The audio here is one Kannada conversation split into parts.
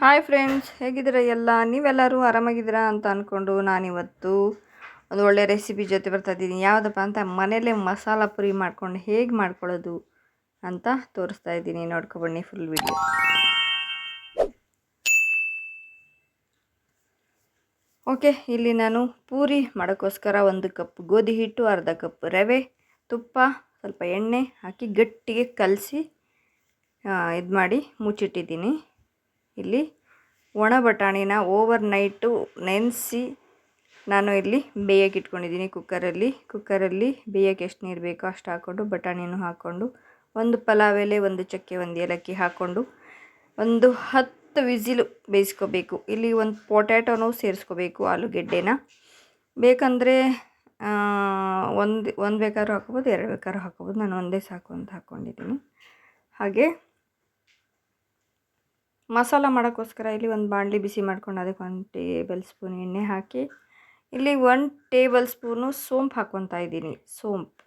ಹಾಯ್ ಫ್ರೆಂಡ್ಸ್, ಹೇಗಿದ್ದೀರಾ ಎಲ್ಲ? ನೀವೆಲ್ಲರೂ ಆರಾಮಾಗಿದ್ದೀರಾ ಅಂತ ಅಂದ್ಕೊಂಡು ನಾನಿವತ್ತು ಒಂದು ಒಳ್ಳೆ ರೆಸಿಪಿ ಜೊತೆ ಬರ್ತಾ ಇದ್ದೀನಿ. ಯಾವುದಪ್ಪ ಅಂತ ಮನೇಲೇ ಮಸಾಲ ಪುರಿ ಮಾಡ್ಕೊಂಡು ಹೇಗೆ ಮಾಡ್ಕೊಳ್ಳೋದು ಅಂತ ತೋರಿಸ್ತಾ ಇದ್ದೀನಿ. ನೋಡ್ಕೊಬನ್ನಿ ಫುಲ್ ವಿಡಿಯೋ ಓಕೆ ಇಲ್ಲಿ ನಾನು ಪೂರಿ ಮಾಡೋಕ್ಕೋಸ್ಕರ ಒಂದು ಕಪ್ ಗೋಧಿ ಹಿಟ್ಟು, ಅರ್ಧ ಕಪ್ ರವೆ, ತುಪ್ಪ, ಸ್ವಲ್ಪ ಎಣ್ಣೆ ಹಾಕಿ ಗಟ್ಟಿಗೆ ಕಲಸಿ ಇದು ಮಾಡಿ ಮುಚ್ಚಿಟ್ಟಿದ್ದೀನಿ. ಇಲ್ಲಿ ಒಣ ಬಟಾಣಿನ ಓವರ್ ನೈಟು ನೆನೆಸಿ ನಾನು ಇಲ್ಲಿ ಬೇಯಕ್ಕೆ ಇಟ್ಕೊಂಡಿದ್ದೀನಿ. ಕುಕ್ಕರಲ್ಲಿ ಕುಕ್ಕರಲ್ಲಿ ಬೇಯಕ್ಕೆ ಎಷ್ಟು ನೀರು ಬೇಕೋ ಅಷ್ಟು ಹಾಕ್ಕೊಂಡು ಬಟಾಣಿನೂ ಹಾಕ್ಕೊಂಡು ಒಂದು ಪಲಾವ್ ಎಲೆ, ಒಂದು ಚಕ್ಕೆ, ಒಂದು ಏಲಕ್ಕಿ ಹಾಕ್ಕೊಂಡು ಒಂದು ಹತ್ತು ವಿಸಿಲು ಬೇಯಿಸ್ಕೋಬೇಕು. ಇಲ್ಲಿ ಒಂದು ಪೊಟ್ಯಾಟೋನೂ ಸೇರಿಸ್ಕೋಬೇಕು ಆಲೂಗೆಡ್ಡೆನ. ಬೇಕಂದರೆ ಒಂದು ಒಂದು ಬೇಕಾದ್ರೂ ಹಾಕ್ಬೋದು, ಎರಡು ಬೇಕಾದ್ರೂ ಹಾಕ್ಬೋದು. ನಾನು ಒಂದೇ ಸಾಕು ಅಂತ ಹಾಕ್ಕೊಂಡಿದ್ದೀನಿ. ಹಾಗೆ ಮಸಾಲ ಮಾಡೋಕ್ಕೋಸ್ಕರ ಇಲ್ಲಿ ಒಂದು ಬಾಣಲಿ ಬಿಸಿ ಮಾಡ್ಕೊಂಡು ಅದಕ್ಕೆ ಒಂದು ಟೇಬಲ್ ಸ್ಪೂನ್ ಎಣ್ಣೆ ಹಾಕಿ, ಇಲ್ಲಿ ಒನ್ ಟೇಬಲ್ ಸ್ಪೂನು ಸೋಂಪು ಹಾಕ್ಕೊತಾ ಇದ್ದೀನಿ, ಸೋಂಪು.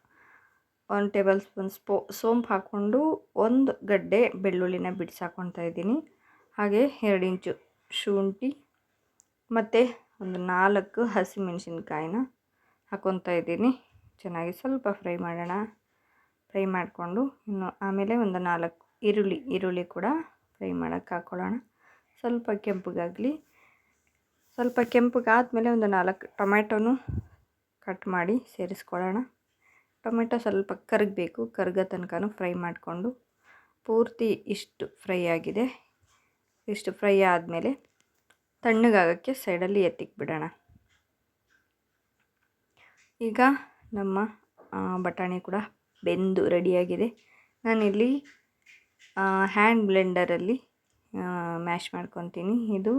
ಒಂದು ಟೇಬಲ್ ಸ್ಪೂನ್ ಸ್ಪೋ, ಸೋಂಪು ಹಾಕ್ಕೊಂಡು ಒಂದು ಗಡ್ಡೆ ಬೆಳ್ಳುಳ್ಳಿನ ಬಿಡಿಸಾಕೊತಾ ಇದ್ದೀನಿ, ಹಾಗೆ ಎರಡು ಇಂಚು ಶುಂಠಿ, ಮತ್ತು ಒಂದು ನಾಲ್ಕು ಹಸಿಮೆಣಸಿನ್ಕಾಯಿನ ಹಾಕ್ಕೊತಾ ಇದ್ದೀನಿ. ಚೆನ್ನಾಗಿ ಸ್ವಲ್ಪ ಫ್ರೈ ಮಾಡೋಣ. ಫ್ರೈ ಮಾಡಿಕೊಂಡು ಇನ್ನು ಆಮೇಲೆ ಒಂದು ನಾಲ್ಕು ಈರುಳ್ಳಿ ಈರುಳ್ಳಿ ಕೂಡ ಫ್ರೈ ಮಾಡೋಕ್ಕೆ ಹಾಕ್ಕೊಳ್ಳೋಣ ಸ್ವಲ್ಪ ಕೆಂಪಗಾಗಲಿ. ಸ್ವಲ್ಪ ಕೆಂಪಗಾದಮೇಲೆ ಒಂದು ನಾಲ್ಕು ಟೊಮ್ಯಾಟೋನು ಕಟ್ ಮಾಡಿ ಸೇರಿಸ್ಕೊಳ್ಳೋಣ. ಟೊಮೆಟೊ ಸ್ವಲ್ಪ ಕರಗಬೇಕು. ಕರಗೋ ತನಕ ಫ್ರೈ ಮಾಡಿಕೊಂಡು ಪೂರ್ತಿ ಇಷ್ಟು ಫ್ರೈ ಆಗಿದೆ. ಇಷ್ಟು ಫ್ರೈ ಆದಮೇಲೆ ತಣ್ಣಗಾಗೋಕ್ಕೆ ಸೈಡಲ್ಲಿ ಎತ್ತಿಕ್ ಬಿಡೋಣ ಈಗ ನಮ್ಮ ಬಟಾಣಿ ಕೂಡ ಬೆಂದು ರೆಡಿಯಾಗಿದೆ. ನಾನಿಲ್ಲಿ ಹ್ಯಾಂಡ್ ಬ್ಲೆಂಡರಲ್ಲಿ ಮ್ಯಾಶ್ ಮಾಡ್ಕೊತೀನಿ. ಇದು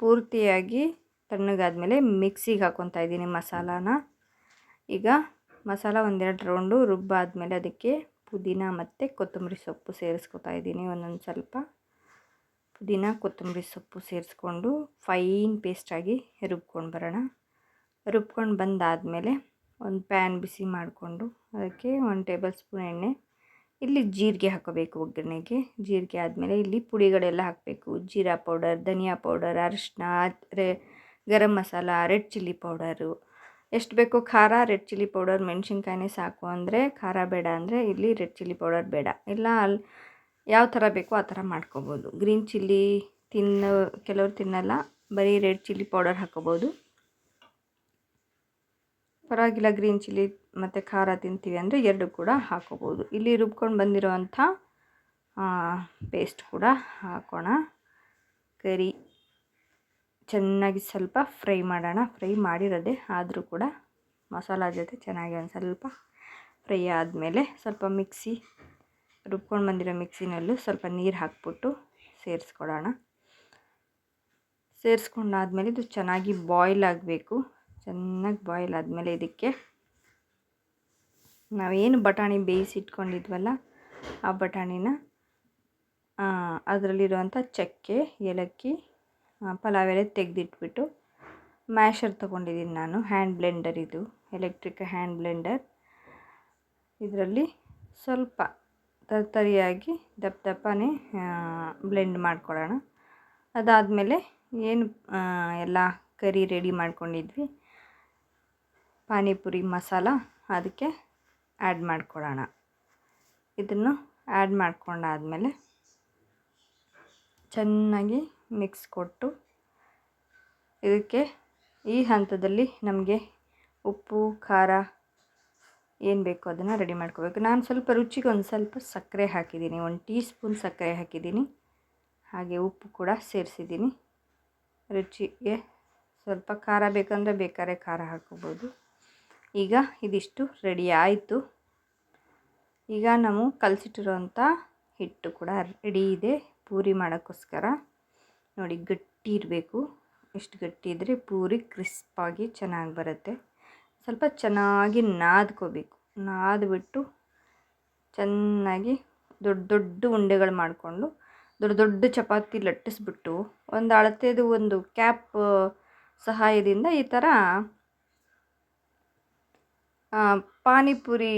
ಪೂರ್ತಿಯಾಗಿ ತಣ್ಣಗಾದಮೇಲೆ ಮಿಕ್ಸಿಗೆ ಹಾಕ್ಕೊತಾ ಇದ್ದೀನಿ ಮಸಾಲಾನ. ಈಗ ಮಸಾಲ ಒಂದೆರಡು ರೌಂಡು ರುಬ್ಬಾದಮೇಲೆ ಅದಕ್ಕೆ ಪುದೀನ ಮತ್ತು ಕೊತ್ತಂಬರಿ ಸೊಪ್ಪು ಸೇರಿಸ್ಕೊತಾ ಇದ್ದೀನಿ ಒಂದೊಂದು ಸ್ವಲ್ಪ. ಪುದೀನ, ಕೊತ್ತಂಬರಿ ಸೊಪ್ಪು ಸೇರಿಸ್ಕೊಂಡು ಫೈನ್ ಪೇಸ್ಟಾಗಿ ರುಬ್ಕೊಂಡು ಬರೋಣ. ರುಬ್ಕೊಂಡು ಬಂದಾದಮೇಲೆ ಒಂದು ಪ್ಯಾನ್ ಬಿಸಿ ಮಾಡಿಕೊಂಡು ಅದಕ್ಕೆ ಒಂದು ಟೇಬಲ್ ಸ್ಪೂನ್ ಎಣ್ಣೆ ಇಲ್ಲಿ ಜೀರಿಗೆ ಹಾಕೋಬೇಕು ಒಗ್ಗರಣೆಗೆ. ಜೀರಿಗೆ ಆದಮೇಲೆ ಇಲ್ಲಿ ಪುಡಿಗಳೆಲ್ಲ ಹಾಕಬೇಕು. ಜೀರಾ ಪೌಡರ್, ಧನಿಯಾ ಪೌಡರ್ ಅರಿಶಿನ ರೆ garam masala, red chilli powder. ಎಷ್ಟು ಬೇಕೋ ಖಾರ, ರೆಡ್ ಚಿಲ್ಲಿ ಪೌಡರ್, ಮೆಣಸಿನ್ಕಾಯಿನೇ ಸಾಕು ಅಂದರೆ ಖಾರ ಬೇಡ ಅಂದರೆ ಇಲ್ಲಿ ರೆಡ್ ಚಿಲ್ಲಿ ಪೌಡರ್ ಬೇಡ. ಇಲ್ಲ ಅಲ್ಲಿ ಯಾವ ಥರ ಬೇಕೋ ಆ ಥರ ಮಾಡ್ಕೋಬೋದು. ಗ್ರೀನ್ ಚಿಲ್ಲಿ ತಿನ್ನೋ, ಕೆಲವ್ರು ತಿನ್ನಲ್ಲ, ಬರೀ ರೆಡ್ ಚಿಲ್ಲಿ ಪೌಡರ್ ಹಾಕೋಬೋದು. ಪರವಾಗಿಲ್ಲ, ಗ್ರೀನ್ ಚಿಲ್ಲಿ ಮತ್ತು ಖಾರ ತಿಂತೀವಿ ಅಂದರೆ ಎರಡು ಕೂಡ ಹಾಕೋಬೋದು. ಇಲ್ಲಿ ರುಬ್ಕೊಂಡು ಬಂದಿರೋವಂಥ ಪೇಸ್ಟ್ ಕೂಡ ಹಾಕೋಣ. ಕರಿ, ಚೆನ್ನಾಗಿ ಸ್ವಲ್ಪ ಫ್ರೈ ಮಾಡೋಣ. ಫ್ರೈ ಮಾಡಿರೋದೆ ಆದರೂ ಕೂಡ ಮಸಾಲ ಜೊತೆ ಚೆನ್ನಾಗಿ ಒಂದು ಸ್ವಲ್ಪ ಫ್ರೈ ಆದಮೇಲೆ ಸ್ವಲ್ಪ ಮಿಕ್ಸಿ, ರುಬ್ಕೊಂಡು ಬಂದಿರೋ ಮಿಕ್ಸಿನಲ್ಲೂ ಸ್ವಲ್ಪ ನೀರು ಹಾಕ್ಬಿಟ್ಟು ಸೇರಿಸ್ಕೊಡೋಣ. ಸೇರಿಸ್ಕೊಂಡಾದ್ಮೇಲೆ ಇದು ಚೆನ್ನಾಗಿ ಬಾಯ್ಲ್ ಆಗಬೇಕು. ಚೆನ್ನಾಗಿ ಬಾಯ್ಲ್ ಆದಮೇಲೆ ಇದಕ್ಕೆ ನಾವೇನು ಬಟಾಣಿ ಬೇಯಿಸಿಟ್ಕೊಂಡಿದ್ವಲ್ಲ ಆ ಬಟಾಣಿನ ಅದರಲ್ಲಿರುವಂಥ ಚಕ್ಕೆ, ಏಲಕ್ಕಿ ಪಲಾವ್ ಎಲೆ ತೆಗೆದಿಟ್ಬಿಟ್ಟು ಮ್ಯಾಶರ್ ತೊಗೊಂಡಿದ್ದೀನಿ ನಾನು ಹ್ಯಾಂಡ್ ಬ್ಲೆಂಡರ್ ಇದು ಎಲೆಕ್ಟ್ರಿಕ್ ಹ್ಯಾಂಡ್ ಬ್ಲೆಂಡರ್ ಇದರಲ್ಲಿ ಸ್ವಲ್ಪ ತರಿತರಿಯಾಗಿ ದಪ್ಪ ದಪ್ಪನೇ ಬ್ಲೆಂಡ್ ಮಾಡ್ಕೊಳ್ಳೋಣ. ಅದಾದಮೇಲೆ ಏನು ಎಲ್ಲ ಕರಿ ರೆಡಿ ಮಾಡ್ಕೊಂಡಿದ್ವಿ. ಪಾನಿಪುರಿ ಮಸಾಲ ಅದಕ್ಕೆ ಆ್ಯಡ್ ಮಾಡ್ಕೊಳ್ಳೋಣ ಇದನ್ನು ಆ್ಯಡ್ ಮಾಡ್ಕೊಂಡಾದಮೇಲೆ ಚೆನ್ನಾಗಿ ಮಿಕ್ಸ್ ಕೊಟ್ಟು ಇದಕ್ಕೆ ಈ ಹಂತದಲ್ಲಿ ನಮಗೆ ಉಪ್ಪು, ಖಾರ ಏನು ಬೇಕೋ ಅದನ್ನು ರೆಡಿ ಮಾಡ್ಕೋಬೇಕು. ನಾನು ಸ್ವಲ್ಪ ರುಚಿಗೆ ಒಂದು ಸ್ವಲ್ಪ ಸಕ್ಕರೆ ಹಾಕಿದ್ದೀನಿ, ಒಂದು ಟೀ ಸ್ಪೂನ್ ಸಕ್ಕರೆ ಹಾಕಿದ್ದೀನಿ. ಹಾಗೆ ಉಪ್ಪು ಕೂಡ ಸೇರಿಸಿದ್ದೀನಿ. ರುಚಿಗೆ ಸ್ವಲ್ಪ ಖಾರ ಬೇಕಂದರೆ ಬೇಕಾದ್ರೆ ಖಾರ ಹಾಕೋಬೋದು ಈಗ ಇದಿಷ್ಟು ರೆಡಿ ಆಯಿತು. ಈಗ ನಾವು ಕಲಸಿಟ್ಟಿರೋಂಥ ಹಿಟ್ಟು ಕೂಡ ರೆಡಿ ಇದೆ. ಪೂರಿ ಮಾಡೋಕ್ಕೋಸ್ಕರ. ನೋಡಿ ಗಟ್ಟಿ ಇರಬೇಕು. ಎಷ್ಟು ಗಟ್ಟಿ ಇದ್ದರೆ ಪೂರಿ ಕ್ರಿಸ್ಪಾಗಿ ಚೆನ್ನಾಗಿ ಬರುತ್ತೆ. ಸ್ವಲ್ಪ ಚೆನ್ನಾಗಿ ನಾದ್ಕೋಬೇಕು. ನಾದ್ಬಿಟ್ಟು ಚೆನ್ನಾಗಿ ದೊಡ್ಡ ದೊಡ್ಡ ಉಂಡೆಗಳು ಮಾಡಿಕೊಂಡು ದೊಡ್ಡ ದೊಡ್ಡ ಚಪಾತಿ ಲಟ್ಟಿಸ್ಬಿಟ್ಟು ಒಂದು ಅಳತೆದು ಒಂದು ಕ್ಯಾಪ್ ಸಹಾಯದಿಂದ ಈ ಥರ ಪಾನಿಪುರಿ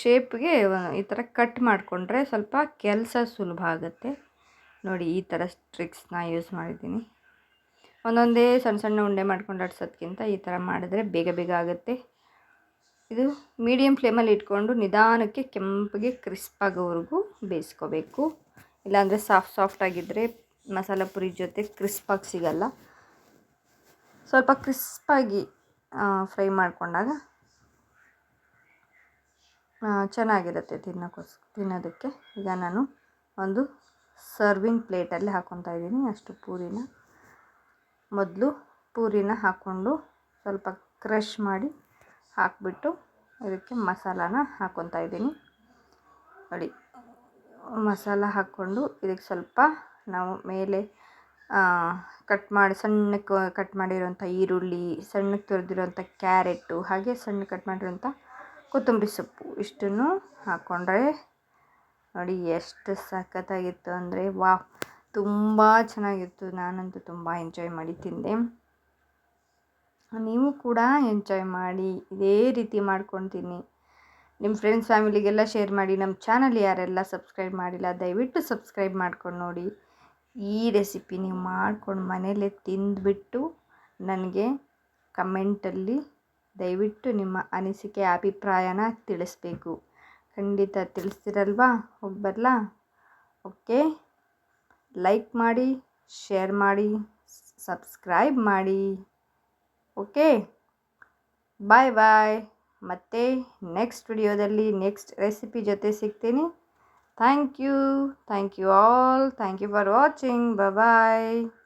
ಶೇಪ್ಗೆ ಈ ಥರ ಕಟ್ ಮಾಡಿಕೊಂಡ್ರೆ ಸ್ವಲ್ಪ ಕೆಲಸ ಸುಲಭ ಆಗುತ್ತೆ. ನೋಡಿ, ಈ ಥರ ಟ್ರಿಕ್ಸ್ನ ಯೂಸ್ ಮಾಡಿದ್ದೀನಿ. ಒಂದೊಂದೇ ಸಣ್ಣ ಸಣ್ಣ ಉಂಡೆ ಮಾಡ್ಕೊಂಡು ಅಡ್ಸೋದ್ಕಿಂತ ಈ ಥರ ಮಾಡಿದ್ರೆ ಬೇಗ ಬೇಗ ಆಗುತ್ತೆ. ಇದು ಮೀಡಿಯಮ್ ಫ್ಲೇಮಲ್ಲಿ ಇಟ್ಕೊಂಡು ನಿಧಾನಕ್ಕೆ ಕೆಂಪಗೆ ಕ್ರಿಸ್ಪ್ ಆಗೋವರೆಗೂ ಬೇಯಿಸ್ಕೋಬೇಕು. ಇಲ್ಲಾಂದರೆ ಸಾಫ್ಟ್ ಸಾಫ್ಟ್ ಆಗಿದ್ದರೆ ಮಸಾಲ ಪುರಿ ಜೊತೆ ಕ್ರಿಸ್ಪಾಗಿ ಸಿಗಲ್ಲ. ಸ್ವಲ್ಪ ಕ್ರಿಸ್ಪಾಗಿ ಫ್ರೈ ಮಾಡಿಕೊಂಡಾಗ ಚೆನ್ನಾಗಿರುತ್ತೆ ತಿನ್ನೋಕ್ಕೋಸ್ ತಿನ್ನೋದಕ್ಕೆ. ಈಗ ನಾನು ಒಂದು ಸರ್ವಿಂಗ್ ಪ್ಲೇಟಲ್ಲಿ ಹಾಕ್ಕೊತಾ ಇದ್ದೀನಿ. ಅಷ್ಟು ಪೂರಿನ. ಮೊದಲು ಪೂರಿನ ಹಾಕ್ಕೊಂಡು ಸ್ವಲ್ಪ ಕ್ರಷ್ ಮಾಡಿ ಹಾಕಿಬಿಟ್ಟು ಇದಕ್ಕೆ ಮಸಾಲಾನ ಹಾಕ್ಕೊತಾ ಇದ್ದೀನಿ. ನೋಡಿ, ಮಸಾಲ ಹಾಕ್ಕೊಂಡು ಇದಕ್ಕೆ ಸ್ವಲ್ಪ ನಾವು ಮೇಲೆ ಕಟ್ ಮಾಡಿ, ಸಣ್ಣಕ್ಕೆ ಕಟ್ ಮಾಡಿರೋಂಥ ಈರುಳ್ಳಿ, ಸಣ್ಣಕ್ಕೆ ತುರಿದಿರೋಂಥ ಕ್ಯಾರೆಟು, ಹಾಗೆ ಸಣ್ಣ ಕಟ್ ಮಾಡಿರೋಂಥ ಕೊತ್ತಂಬರಿ ಸೊಪ್ಪು ಇಷ್ಟನ್ನು ಹಾಕ್ಕೊಂಡ್ರೆ ನೋಡಿ ಎಷ್ಟು ಸಖತ್ತಾಗಿತ್ತು ಅಂದರೆ ವಾ ತುಂಬ ಚೆನ್ನಾಗಿತ್ತು. ನಾನಂತೂ ತುಂಬ ಎಂಜಾಯ್ ಮಾಡಿ ತಿಂದೆ. ನೀವು ಕೂಡ ಎಂಜಾಯ್ ಮಾಡಿ, ಇದೇ ರೀತಿ ಮಾಡ್ಕೊತೀನಿ. ನಿಮ್ಮ ಫ್ರೆಂಡ್ಸ್ ಫ್ಯಾಮಿಲಿಗೆಲ್ಲ ಶೇರ್ ಮಾಡಿ, ನಮ್ಮ ಚಾನಲ್ ಯಾರೆಲ್ಲ ಸಬ್ಸ್ಕ್ರೈಬ್ ಮಾಡಿಲ್ಲ, ದಯವಿಟ್ಟು ಸಬ್ಸ್ಕ್ರೈಬ್ ಮಾಡ್ಕೊಂಡು ನೋಡಿ. ಈ ರೆಸಿಪಿ ನೀವು ಮಾಡ್ಕೊಂಡು ಮನೇಲೆ ತಿಂದುಬಿಟ್ಟು ನನಗೆ ಕಮೆಂಟಲ್ಲಿ ದಯವಿಟ್ಟು ನಿಮ್ಮ ಅನಿಸಿಕೆ, ಅಭಿಪ್ರಾಯನ ತಿಳಿಸ್ಬೇಕು. ಖಂಡಿತ ತಿಳಿಸ್ತಿರಲ್ವಾ ಹೋಗಿ ಓಕೆ. ಲೈಕ್ ಮಾಡಿ, ಶೇರ್ ಮಾಡಿ, ಸಬ್ಸ್ಕ್ರೈಬ್ ಮಾಡಿ. ಓಕೆ. ಬಾಯ್ ಬಾಯ್ ಮತ್ತೆ ನೆಕ್ಸ್ಟ್ ವಿಡಿಯೋದಲ್ಲಿ ನೆಕ್ಸ್ಟ್ ರೆಸಿಪಿ ಜೊತೆ ಸಿಗ್ತೀನಿ. Thank you. Thank you all. Thank you for watching. Bye